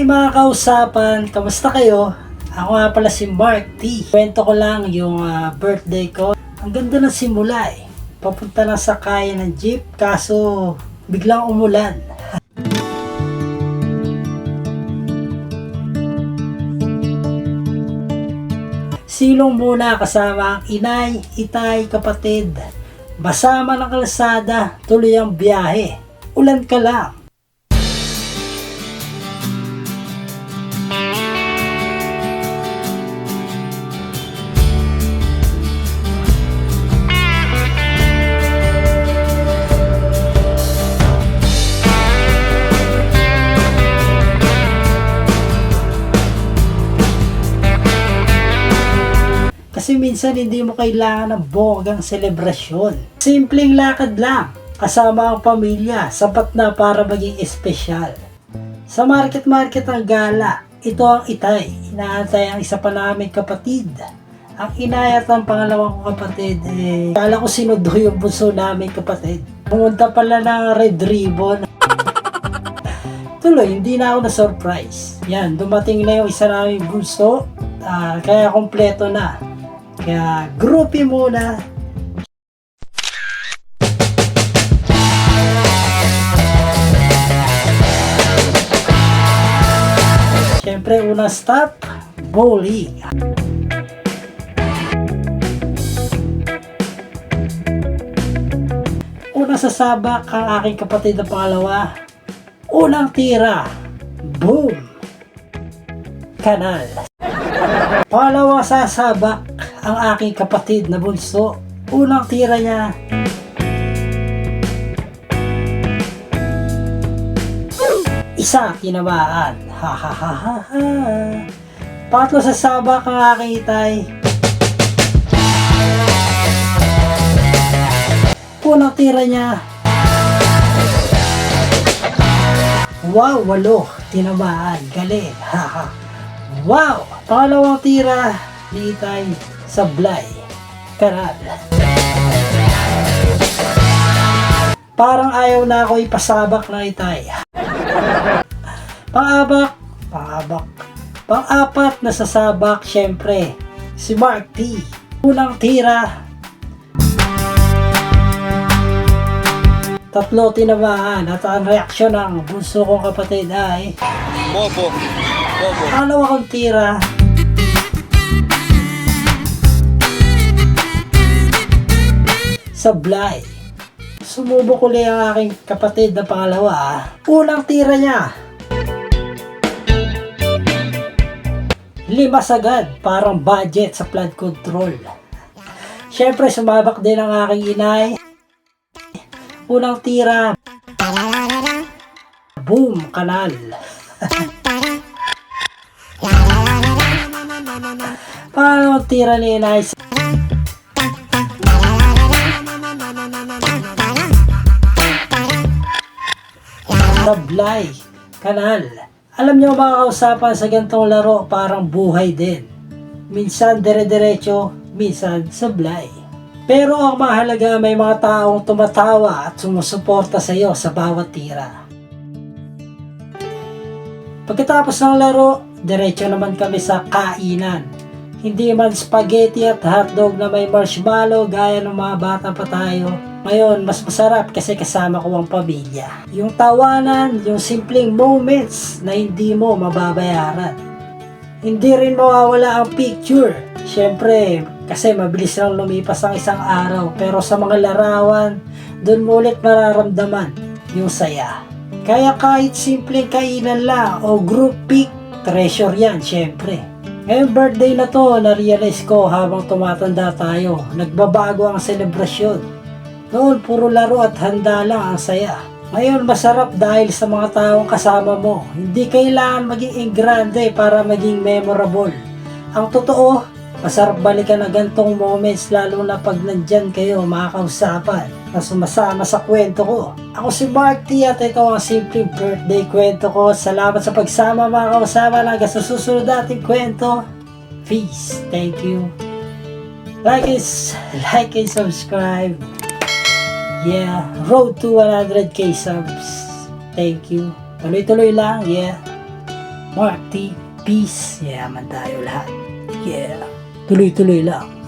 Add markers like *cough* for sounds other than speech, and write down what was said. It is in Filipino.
Hi mga kausapan, kamusta kayo? Ako nga pala si Mark T. Kwento ko lang yung ah, birthday ko. Ang ganda ng simula eh. Papunta lang sa kaya ng jeep, kaso biglang umulan. *laughs* Silong muna kasama ang inay, itay, kapatid. Basama ng kalsada, tuloy ang biyahe. Ulan ka lang. Minsan hindi mo kailangan ng bonggang selebrasyon. Simpleng lakad lang, kasama ang pamilya, sapat na para maging espesyal. Sa market-market ang gala, ito ang itay, inaantay ang isa pa naming kapatid. Ang inay at ang pangalawang kong kapatid, eh, kala ko sinudo yung bunso naming kapatid. Pumunta pala ng red ribbon. Tuloy, hindi na ako na-surprise. Yan, dumating na yung isa naming bunso, ah, kaya kompleto na. Kaya groupie muna. Siyempre, una stop, bowling. Una sa sabak ang aking kapatid na pangalawa. Unang tira, boom! Kanal. Pangalawa sa sabak ang aking kapatid na bunso. Unang tira niya. Isa tinamaan. Ha ha ha ha ha. Pangatlo sa sabak ang aking itay. Unang tira niya. Wow, walo. Tinamaan. Galing. Ha ha. Wow! Pangalawang tira ni Itay Sablay. Kanal. Parang ayaw na ako ipasabak na Itay. Pang-abak, pang-abak. Pang-apat na sasabak, syempre, si Mark T. Unang tira. Tatlo tinamaan at ang reaksyon ng bunso kong kapatid ay Bobo. Bobo. Pangalawa kong tira. Sablay. Sumubok uli ang aking kapatid na pangalawa. Unang tira niya. Lima sagad, parang budget sa flood control. Siyempre, sumabak din ang aking inay. Unang tira. Boom, kanal. Paano ang tira ni Inay? Sablay, kanal. Alam niyo mga kausapan sa gantong laro parang buhay din. Minsan dire-diretso, minsan sablay. Pero ang mahalaga may mga taong tumatawa at sumusuporta sa iyo sa bawat tira. Pagkatapos ng laro, diretso naman kami sa kainan. Hindi man spaghetti at hotdog na may marshmallow gaya ng mga bata pa tayo. Ngayon, mas masarap kasi kasama ko ang pamilya. Yung tawanan, yung simpleng moments na hindi mo mababayaran. Hindi rin mawawala ang picture. Siyempre, kasi mabilis lang lumipas ang isang araw. Pero sa mga larawan, doon mo ulit mararamdaman yung saya. Kaya kahit simpleng kainan lang o group pic, treasure yan, syempre. Ngayong birthday na to, na-realize ko habang tumatanda tayo, nagbabago ang selebrasyon. Noon, puro laro at handa lang ang saya. Ngayon, masarap dahil sa mga taong kasama mo. Hindi kailangan maging engrande para maging memorable. Ang totoo, masarap balikan ang gantong moments lalo na pag nandyan kayo mga kausapan na sumasama sa kwento ko. Ako si Mark T at ito ang simpleng birthday kwento ko. Salamat sa pagsama mga kausapan hanggang sa susunod nating kwento. Peace. Thank you. Like and, like and subscribe. Yeah, road to 100k subs. Thank you. Tuloy-tuloy lang, yeah. Mark T. Peace. Yaman tayo lahat. Yeah. Tuloy-tuloy lang.